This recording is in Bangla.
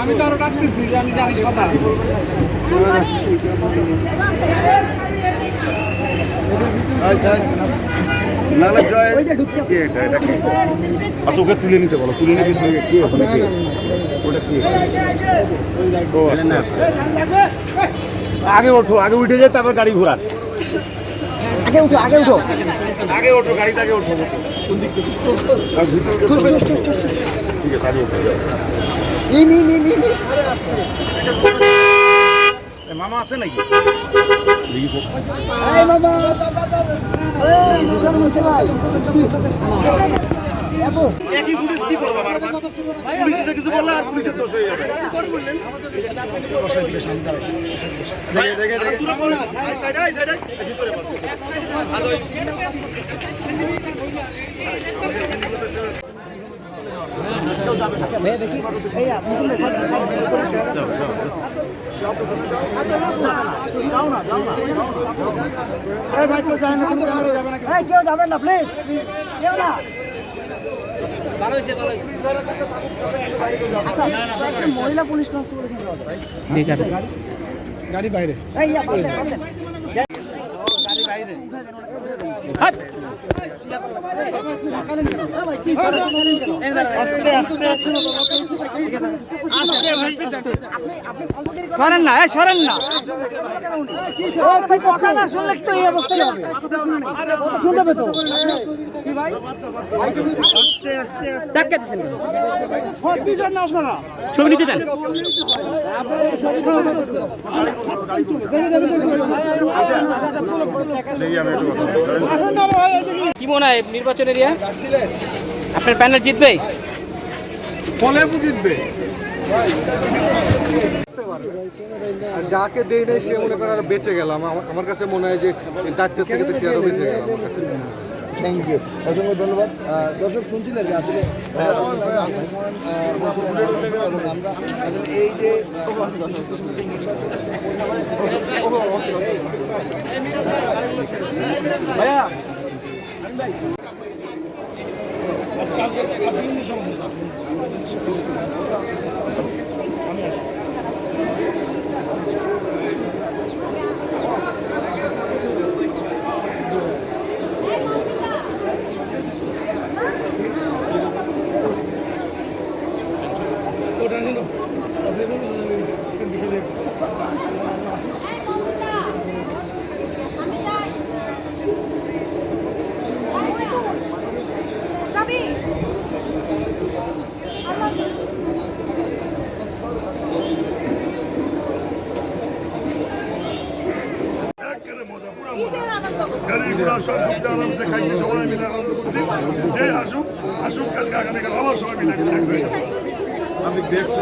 আমি তো আরও ডাকতেছি যে আমি জানিস কথা তুলে নিতে বলো তুলে পিছনে কে ওখানে কে ওটা। আগে ওঠো আগে উঠে যায় তারপর গাড়ি ঘোরান আগে উঠো আগে উঠো আগে ওঠো গাড়িতে আগে ওঠো কোন দিক থেকে উঠে। ঠিক আছে আগে ওঠো ই, নি, নি, নি। মামা আছে নাকি। এই মামা। একই ফুটেজ কি করবা বারবার? পুলিশ কিছু বললে আর পুলিশের দোষ হয়ে যাবে। আচ্ছা ভাইয়া দেখি। এই আপনি তো মেসাজ কেউ যাবেন না প্লিজ কেউ না। মহিলা পুলিশ কনস্টেবল। গাড়ি? বাইরে। সরেন না সরেন না। কথা না শুনলে তো এই অবস্থাই হবে শুনতে ছবি নিতে দেন আমি একটু কথা বলি। কি মনে হয় নির্বাচন এরিয়া আপনার প্যানেল জিতবে ফলে জিতবে আর যাকে দেই নাই সে মনে করে আর বেঁচে গেলাম আমার আমার কাছে মনে হয় যে দায়িত্বের থেকে তো সে আরও বেঁচে গেলাম আমার কাছে। থ্যাংক ইউ অসংখ্য ধন্যবাদ। দর্শক শুনছিলেন যে আসলে এই যে ভাইয়া আরামসে খাইছে সবাই মিলে আনন্দ করছি যে আসুক আসুক কালকে আগামীকাল আবার সবাই মিলে আমি দেখছি